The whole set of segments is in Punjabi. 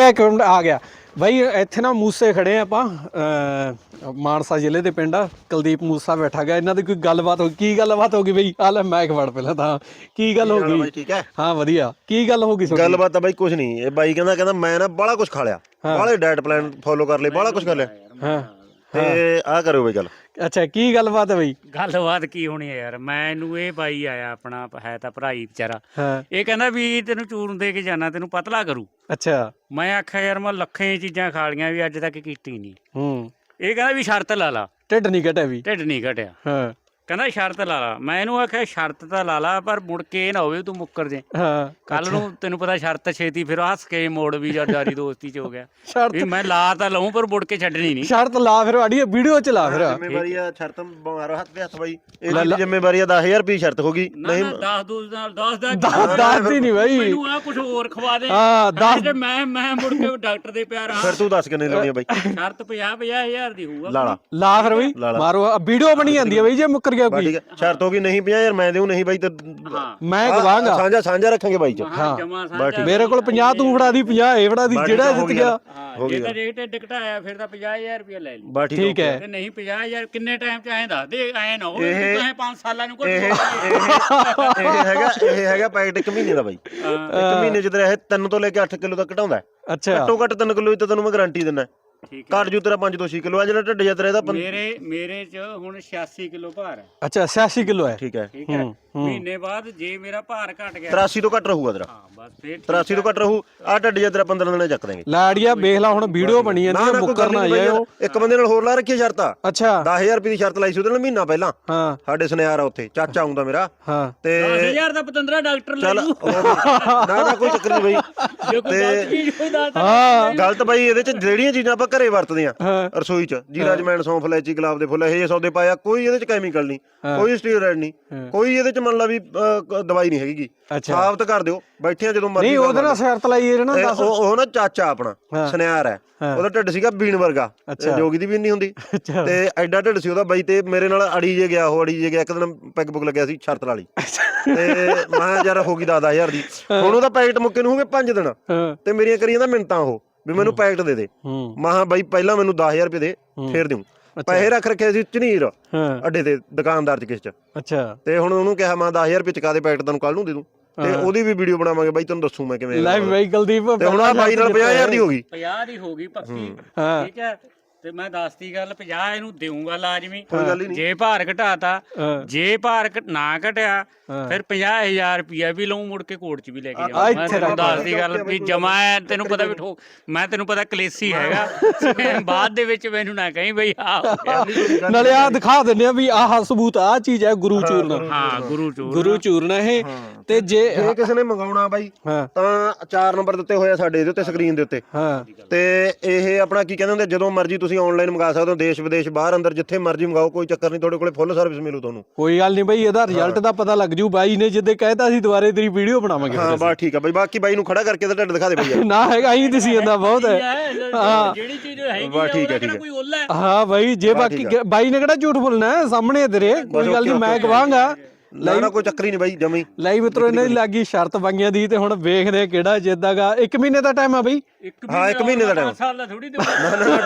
ਗਿਆ ਇੱਕ ਮਿੰਟ ਆ ਗਿਆ। ਬਾਈ ਇੱਥੇ ਨਾ ਮੂਸੇ ਖੜੇ ਆ ਆਪਾਂ ਮਾਨਸਾ ਜ਼ਿਲ੍ਹੇ ਦੇ ਪਿੰਡ ਆ। ਕੁਲਦੀਪ ਮੂਸਾ ਬੈਠਾ ਗਿਆ। ਇਹਨਾਂ ਦੀ ਕੋਈ ਗੱਲਬਾਤ ਹੋ ਕੀ ਗੱਲਬਾਤ ਹੋ ਗਈ ਬਈ? ਆ ਲੈ ਮੈਂ ਵੜ ਪਹਿਲਾਂ ਤਾਂ। ਕੀ ਗੱਲ ਹੋ ਗਈ? ਹੈ? ਵਧੀਆ। ਕੀ ਗੱਲ ਹੋ ਗਈ ਤੁਹਾਡੀ? ਗੱਲਬਾਤ ਤਾਂ ਬਾਈ ਕੁਝ ਨਹੀਂ। ਇਹ ਬਾਈ ਕਹਿੰਦਾ ਕਹਿੰਦਾ ਮੈਂ ਨਾ ਬੜਾ ਕੁਝ ਖਾ ਲਿਆ। ਬਾਲੇ ਡਾਈਟ ਪਲਾਨ ਫੋਲੋ ਕਰ ਲਈ ਬੜਾ ਕੁਝ ਕਰ ਲਿਆ। ਹਾਂ। ਤੇ ਆ ਕਰਿਓ ਬਈ ਗੱਲ। ਅੱਛਾ ਕੀ ਗੱਲਬਾਤ ਹੈ ਬਈ? ਗੱਲਬਾਤ ਕੀ ਹੋਣੀ ਹੈ ਯਾਰ? ਮੈਨੂੰ ਇਹ ਬਾਈ ਆਇਆ ਆਪਣਾ ਹੈ ਤਾਂ ਭਰਾ ਹੀ ਵਿਚਾਰਾ। ਹਾਂ। ਇਹ ਕਹਿੰਦਾ ਵੀ ਤੈਨੂੰ ਚੂਰਨ ਦੇ ਕੇ ਜਾਣਾ ਤੈਨੂੰ ਪਤਲਾ ਕਰੂ। ਅੱਛਾ। ਮੈਂ ਆਖਿਆ ਯਾਰ ਮੈਂ ਲੱਖਾਂ ਚੀਜ਼ਾਂ ਖਾ ਲੀਆਂ ਵੀ ਅੱਜ ਤੱਕ ਕੀਤੀ ਨਹੀਂ। ਹੂੰ। ਇਹ ਕਹਿੰਦਾ ਵੀ ਸ਼ਰਤ ਲਾ ਲਾ। ਢਿੱਡ ਨਹੀਂ ਘਟਿਆ ਵੀ। ਢਿੱਡ ਨਹੀਂ ਘਟਿਆ। ਹਾਂ। ਕਹਿੰਦਾ ਸ਼ਰਤ ਲਾ ਲਾ। ਮੈਂ ਇਹਨੂੰ ਆਖਿਆ ਸ਼ਰਤ ਤਾਂ ਲਾ ਲਾ ਪਰ ਮੁੜ ਕੇ ਇਹ ਨਾ ਹੋਵੇ ਤੂੰ ਮੁੱਕਰ ਜੇ। ਹਾਂ ਕੱਲ ਨੂੰ ਤੈਨੂੰ ਪਤਾ ਸ਼ਰਤ ਛੇਤੀ ਫਿਰ ਹੱਸ ਕੇ ਮੋੜ ਵੀ ਜਾਂ ਯਾਰੀ ਦੋਸਤੀ ਚ ਹੋ ਗਿਆ। ਸ਼ਰਤ ਵੀ ਮੈਂ ਲਾ ਤਾਂ ਲਊਂ ਪਰ ਮੁੜ ਕੇ ਛੱਡਣੀ ਨਹੀਂ। ਸ਼ਰਤ ਲਾ ਫਿਰ ਆੜੀ ਵੀਡੀਓ ਚ ਲਾ ਫਿਰ। ਜ਼ਿੰਮੇਵਾਰੀ ਆ ਸ਼ਰਤ ਮਾਰੋ ਹੱਥ ਤੇ ਹੱਥ ਬਾਈ। ਇਹ ਦੀ ਜ਼ਿੰਮੇਵਾਰੀ ਆ 10000 ਰੁਪਏ ਸ਼ਰਤ ਹੋ ਗਈ। ਨਾ ਨਾ 10 ਦੂਜ ਨਾਲ 10 ਦਾ ਕੀ ਦੱਸ ਦੱਸਦੀ ਨਹੀਂ ਬਾਈ। ਮੈਨੂੰ ਆ ਕੁਝ ਹੋਰ ਖਵਾ ਦੇ। ਹਾਂ ਦੱਸ ਤੇ ਮੈਂ ਮੈਂ ਮੁੜ ਕੇ ਡਾਕਟਰ ਦੇ ਪਿਆਰ ਆ ਫਿਰ ਤੂੰ ਦੱਸ ਕਿੰਨੇ ਲਾਉਣੀ ਆ ਬਾਈ। ਸ਼ਰਤ 50 50000 ਦੀ ਹੋਊਗਾ ਲਾਲਾ ਲਾ ਫਿਰ ਬਈ। ਮਾਰੋ ਵੀਡੀਓ ਬਣੀ ਜਾਂਦੀ ਹੈ ਬਈ ਜੇ ਮੁੱਕਰ ਗਿਆ ਬਾ ਕੋਈ? ਠੀਕ ਹੈ ਸ਼ਰਤ ਹੋ ਗਈ ਨਹੀਂ 50000 ਮੈਂ ਦੇਉ ਨਹੀਂ ਬਾਈ ਤੇ ਹਾਂ। ਮੈਂ ਗਵਾਂਗਾ ਸਾਂਝਾ ਸਾਂਝਾ ਰੱਖਾਂਗੇ ਬਾਈ ਚ। ਹਾਂ ਜਮਾ ਸਾਂਝਾ ਮੇਰੇ ਕੋਲ 50 ਤੂੰ ਫੜਾ ਦੀ 50 ਇਹ ਫੜਾ ਦੀ ਜਿਹੜਾ ਜਿੱਤ ਗਿਆ। ਹਾਂ ਜੇ ਤਾਂ ਰੇਟ ਘਟਾਇਆ ਫਿਰ ਤਾਂ 50000 ਰੁਪਏ ਲੈ ਲਈ। ਠੀਕ ਹੈ। ਤੇ ਨਹੀਂ 50000 ਕਿੰਨੇ ਟਾਈਮ ਚ ਐਂ ਦੱਸ ਦੇ ਐਂ ਨਾ ਹੋਵੇ ਇਹ- ਤੂੰ 5 ਸਾਲਾਂ ਨੂੰ ਇਹ ਘਟ ਇਹ ਇਹ ਹੈਗਾ ਇਹ ਹੈਗਾ ਪੈਕਟ ਇੱਕ ਮਹੀਨੇ ਦਾ ਬਾਈ। ਇੱਕ ਮਹੀਨੇ ਚ ਤੇਰਾ ਇਹ 3 ਤੋਂ ਲੈ ਕੇ 8 ਕਿਲੋ ਤੱਕ ਘਟਾਉਂਦਾ। ਹੈ। ਅੱਛਾ। ਘੱਟੋ ਘੱਟ 3 ਕਿਲੋ ਤਾਂ ਤੈਨੂੰ ਮੈਂ ਗਾਰੰਟੀ ਦਿੰਦਾ। ਠੀਕ ਹੈ। ਘੱਟ ਜੂ ਤੇਰਾ 5 ਤੋਂ 6 ਕਿਲੋ ਆ ਜਿਹੜਾ ਢਿੱਡ ਜਾਂ ਤੇਰਾ ਇਹਦਾ ਪੰ- ਮੇਰੇ ਮੇਰੇ ਚ ਹੁਣ 86 ਕਿਲੋ ਭਾਰ ਹੈ। ਅੱਛਾ 86 ਕਿਲੋ ਹੈ। ਠੀਕ ਹੈ। ਠੀਕ ਹੈ। ਮਹੀਨੇ ਬਾਅਦ ਜੇ ਮੇਰਾ ਭਾਰ ਘਟ ਗਿਆ। 83 ਤੋਂ ਘੱਟ ਰਹੂਗਾ ਤੇਰਾ। ਹਾਂ ਬਸ ਫਿਰ ਠੀਕ 83 ਤੋਂ ਘੱਟ ਰਹੂ। ਆ ਢਿੱਡ ਜਾਂ ਤੇਰਾ 15 ਦਿਨਾਂ ਚੱਕ ਦੇਂਗੇ। ਲਾੜੀਆ ਵੇਖ ਲਾ ਹੁਣ ਵੀਡੀਓ ਬਣੀ ਜਾਂਦੀ ਹੈ ਮੁੱਕਰ ਨਾ ਜਾਇਓ। ਇੱਕ ਬੰਦੇ ਨਾਲ ਹੋਰ ਲਾ ਰੱਖੀ ਸ਼ਰਤ। ਅੱਛਾ। 10000 ਰੁਪਏ ਦੀ ਸ਼ਰਤ ਲਾਈ ਸੀ ਉਹਦੇ ਨਾਲ ਮਹੀਨਾ ਪਹਿਲਾਂ। ਹਾਂ। ਸਾਡੇ ਸੁਨਿਆਰ ਆ ਉੱਥੇ ਚਾਚਾ ਆਉਂਦਾ ਮੇਰਾ। ਹਾਂ। ਤੇ 10000 ਦਾ ਪਤੰਦਰਾ ਡਾਕਟਰ ਲੈ ਚੱਲ ਲੂ ਨਾ ਨਾ ਕੋਈ ਚੱਕਰ ਨਹੀਂ ਬਾਈ। ਤਾਂ ਹਾਂ। ਗਲਤ ਬਾਈ ਇਹਦੇ ਚ ਜਿਹੜੀਆਂ ਚੀਜ਼ਾਂ ਆਪਾਂ ਘਰੇ ਵਰਤਦੇ ਆ ਹਾਂ। ਰਸੋਈ ਚ ਜੀਰਾ ਜਮੈਣ ਸੌਂਫ ਲੈਚੀ ਗੁਲਾਬ ਦੇ ਫੁੱਲ ਇਹ ਸੌਦੇ ਪਾਇਆ ਕੋਈ ਇਹਦੇ ਚ ਕੈਮੀਕਲ ਨਹੀਂ ਕੋਈ ਸਟੀਰੋਇਡ ਨਹੀਂ ਕੋਈ ਇਹਦੇ ਚ ਮੰਨ ਲਾ ਵੀ ਅਹ, ਕ- ਦਵਾਈ ਨਹੀਂ ਹੈਗੀ। ਅੱਛਾ। ਸਾਬਤ ਕਰ ਦਿਓ ਬੈਠੇ ਆ ਜਦੋਂ ਮਰਜ਼ੀ ਨਹੀਂ ਉਹਦੇ ਨਾਲ ਸ਼ਰਤ ਲਾਈ ਇਹ ਨਾ ਇਹ ਦੱਸ। ਉਹ ਉਹ ਨਾ ਚਾਚਾ ਆਪਣਾ ਸੁਨਿਆਰ ਹੈ। ਹਾਂ। ਉਹਦਾ ਢਿੱਡ ਸੀਗਾ ਬੀਣ ਵਰਗਾ। ਅੱਛਾ। ਜੋਗੀ ਦੀ ਵੀ ਨਹੀਂ ਹੁੰਦੀ। ਅੱਛਾ। ਤੇ ਐਡਾ ਢਿੱਡ ਸੀ ਉਹਦਾ ਬਾਈ ਤੇ ਮੇਰੇ ਨਾਲ ਅੜੀ ਜੇ ਗਿਆ ਉਹ ਅੜੀ ਜੇ ਗਿਆ ਇੱਕ ਦਿਨ ਪੈਗ ਪੁਗ ਲੱਗਿਆ ਸੀ ਸ਼ਰਤ ਵਾਲੀ ਤੇ ਮੈਂ ਕਿਹਾ ਯਾਰ ਹੋ ਗਈ 10000 ਦੀ। ਹੁਣ ਉਹਦਾ ਪੈਕਟ ਮੁੱਕੇ ਨੂੰ ਹੋ ਗਏ 5 ਦਿਨ। ਹਾਂ। ਤੇ ਮੇਰੀਆਂ ਕਰੀ ਜਾਂਦਾ ਮਿੰਤਾਂ ਉਹ ਵੀ ਮੈਨੂੰ ਪੈਕਟ ਦੇ ਦੇ। ਹੂੰ। ਮਹਾ ਬਾਈ ਪਹਿਲਾਂ ਮੈਨੂੰ 10000 ਰੁਪਏ ਦੇ ਫੇਰ ਦਿਉ ਪੈਸੇ ਰੱਖ ਰੱਖੇ ਸੀ ਝਨੀਰ ਹਾਂ। ਅੱਡੇ ਤੇ ਦੁਕਾਨਦਾਰ ਚ ਕਿਸ ਚ। ਅੱਛਾ। ਤੇ ਹੁਣ ਉਹਨੂੰ ਕਿਹਾ ਮੈਂ 10000 ਰੁਪਏ ਚਕਾ ਦੇ ਪੈਕਟ ਤੈਨੂੰ ਕੱਲ ਨੂੰ ਦੇ ਦੂੰ। ਤੇ ਉਹਦੀ ਵੀ ਵੀਡੀਓ ਬਣਾਵਾਂਗੇ ਬਾਈ ਤੈਨੂੰ ਦੱਸੂ ਮੈਂ ਕਿਵੇਂ ਲਾਈਵ ਬਾਈ ਕੁਲਦੀਪ ਤੇ ਹੁਣ ਆ ਬਾਈ ਨਾਲ 50000 ਦੀ ਹੋ ਗਈ। 50 ਦੀ ਹੋ ਗਈ ਪੱਕੀ। ਹਾਂ। ਠੀਕ ਹੈ। ਤੇ ਮੈਂ ਦੱਸਤੀ ਗੱਲ 50 ਇਹਨੂੰ ਦੇਊਂਗਾ ਲਾਜ਼ਮੀ। ਕੋਈ ਗੱਲ ਹੀ ਨਹੀਂ। ਜੇ ਭਾਰ ਘਟਾਤਾ ਹਾਂ। ਜੇ ਭਾਰ ਨਾ ਘਟਿਆ। ਫਿਰ 50000 ਰੁਪਿਆ ਵੀ ਲਊਂ ਮੁੜ ਕੇ ਕੋਰਟ 'ਚ ਵੀ ਲੈ ਕੇ ਆ ਜਾਵਾਂ ਮੈਂ ਇੱਥੇ ਤੈਨੂੰ ਰੱਖ ਦੱਸਦੀ ਗੱਲ ਵੀ ਜਮਾ ਹੈ ਤੈਨੂੰ ਪਤਾ ਵੀ ਠੋਕ ਮੈਂ ਤੈਨੂੰ ਪਤਾ ਕਲੇਸੀ ਹੈਗਾ। ਬਾਅਦ ਦੇ ਵਿੱਚ ਮੈਨੂੰ ਨਾ ਕਹੀਂ ਬਈ ਆ ਹੋ ਗਿਆ। ਨਾਲੇ ਆ ਦਿਖਾ ਦਿੰਨੇ ਆ ਵੀ ਆਹ ਸਬੂਤ ਆ ਚੀਜ਼ ਹੈ ਗੁਰੂ ਚੂਰਨ ਹਾਂ ਗੁਰੂ ਚੋਰ ਗੁਰੂ ਚੂਰਨ ਇਹ। ਤੇ ਜੇ ਜੇ ਕਿਸੇ ਨੇ ਮੰਗਾਉਣਾ ਬਾਈ ਹਾਂ। ਤਾਂ ਚਾਰ ਨੰਬਰ ਦਿੱਤੇ ਹੋਏ ਆ ਸਾਡੇ ਇਹਦੇ ਉੱਤੇ ਸਕਰੀਨ ਦੇ ਉੱਤੇ। ਹਾਂ। ਤੇ ਇਹ ਆਪਣਾ ਕੀ ਕਹਿੰਦੇ ਹੁੰਦੇ ਜਦੋਂ ਮਰਜ਼ੀ ਤੁਸੀਂ ਆਨਲਾਈਨ ਮੰਗਾ ਸਕਦੇ ਹੋ ਦੇਸ਼ ਵਿਦੇਸ਼ ਬਾਹਰ ਅੰਦਰ ਜਿੱਥੇ ਮਰਜ਼ੀ ਮੰਗਾਓ ਕੋਈ ਚੱਕਰ ਨਹੀਂ ਤੁਹਾਡੇ ਕੋਲੇ ਫੁੱਲ ਸਰਵਿਸ ਮਿਲੂ ਤੁਹਾਨੂੰ। ਕੋਈ ਗੱਲ ਨਹੀਂ ਬਈ ਇਹਦਾ ਰਿਜ਼ਲਟ ਦਾ ਪਤਾ ਲੱਗ ਜੂ ਬਾਈ ਨੇ ਜਿੱਦੇ ਕਹਿਤਾ ਸੀ ਦੁਬਾਰੇ ਤੇਰੀ ਵੀਡੀਓ ਬਣਾਵਾਂਗੇ ਹਾਂ ਬਸ ਠੀਕ ਆ ਬਾਈ ਬਾਕੀ ਬਾਈ ਨੂੰ ਖੜਾ ਕਰਕੇ ਤਾਂ ਢਿੱਡ ਦਿਖਾ ਦੇ ਬਈ ਨਾ ਹੈਗਾ ਹੀ ਦਿਸੀ ਜਾਂਦਾ ਬਹੁਤ। ਹੈ ਹੈ। ਜਿਹੜੀ ਚੀਜ਼ ਹੈਗੀ ਆ, ਠੀਕ ਹੈ, ਠੀਕ ਕੋਈ ਉੱਲਾ ਹੈ। ਹਾਂ ਬਾਈ ਜੇ ਬਾਕੀ ਬਾਈ ਨੇ ਕਿਹੜਾ ਝੂਠ ਬੋਲਣਾ ਹੈ? ਸਾਹਮਣੇ ਤੇਰੇ। ਕੋਈ ਗੱਲ ਨਹੀਂ ਮੈਂ ਗਵਾਂਗਾ ਨਾ ਕੋਈ ਚੱਕਰ ਹੀ ਨਹੀਂ ਬਾਈ ਜਮੀ। ਲਈ ਮਿੱਤਰੋ ਇਹਨਾਂ ਦੀ ਲੱਗੀ ਸ਼ਰਤ ਬਾਈਆਂ ਦੀ ਤੇ ਹੁਣ ਵੇਖਦੇ ਆ ਕਿਹੜਾ ਜਿੱਦਾਗਾ। 1 ਮਹੀਨੇ ਦਾ ਟਾਈਮ ਆ ਬਈ। ਹਾਂ, ਇੱਕ ਮਹੀਨੇ ਦਾ time। ਸਾਲ ਦਾ ਥੋੜੀ ਨਾ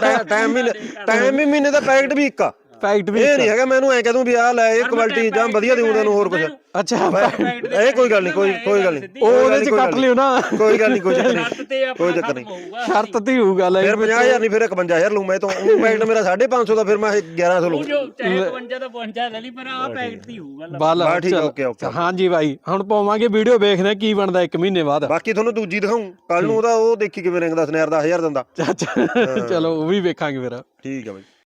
ਨਾ ਟਾਈਮ ਮਹੀਨੇ ਟਾਈਮ ਵੀ ਮਹੀਨੇ ਦਾ ਪੈਕਟ ਵੀ ਇੱਕ ਆ। ਫੈਕਟ ਵੀ ਇਹ ਨਹੀਂ ਹੈਗਾ ਮੈਨੂੰ ਐ ਕਹਦੂੰ ਵੀ ਆ ਲੈ ਇਹ ਕੁਆਲਿਟੀ ਜਾਂ ਵਧੀਆ ਦੇਊਂ ਤੈਨੂੰ ਹੋਰ ਕੁਝ ਅੱਛਾ ਇਹ ਕੋਈ ਗੱਲ ਨਹੀਂ ਕੋਈ ਕੋਈ ਗੱਲ ਨਹੀਂ। ਉਹ ਉਹਦੇ ਚ ਕੱਟ ਲਿਓ ਨਾ। ਕੋਈ ਗੱਲ ਨਹੀਂ ਕੋਈ ਚੱਕਰ ਨਹੀਂ। ਤੇ ਕੋਈ ਚੱਕਰ ਨਹੀਂ। ਹੋਊਗਾ। ਸ਼ਰਤ ਤੇ ਹੋਊਗਾ ਲਈ ਫਿਰ 50000 ਨਹੀਂ ਫਿਰ 51000 ਲਊਂ ਮੈਂ ਤਾਂ ਉਹ ਪੈਕਟ ਮੇਰਾ 550 ਦਾ ਫਿਰ ਮੈਂ 1100 ਲਊਂ। ਉਹ ਜੋ ਚਾਹੇ 52 ਦਾ 52 ਲੈ ਲਈ ਪਰ ਆ ਪੈਕਟ ਦੀ ਹੋਊਗਾ ਲੈ। ਬਾਲ ਬਸ ਠੀਕ। Okay, okay. ਹਾਂਜੀ ਬਾਈ ਹੁਣ ਪਾਵਾਂਗੇ ਵੀਡੀਓ ਵੇਖਦੇ ਆ ਕੀ ਬਣਦਾ 1 ਮਹੀਨੇ ਬਾਅਦ। ਬਾਕੀ ਤੁਹਾਨੂੰ ਦੂਜੀ ਦਿਖਾਉਂ ਕੱਲ ਨੂੰ ਉਹਦਾ ਉਹ ਦੇਖੀ ਕਿਵੇਂ ਰੰਗਦਾ ਸਨੇਰ ਦਾ 1000 ਦਿੰਦਾ। ਅੱਛਾ ਚਲੋ ਉਹ ਵੀ ਵੇਖਾਂਗੇ ਫਿਰ। ਠੀਕ ਆ ਬਾਈ।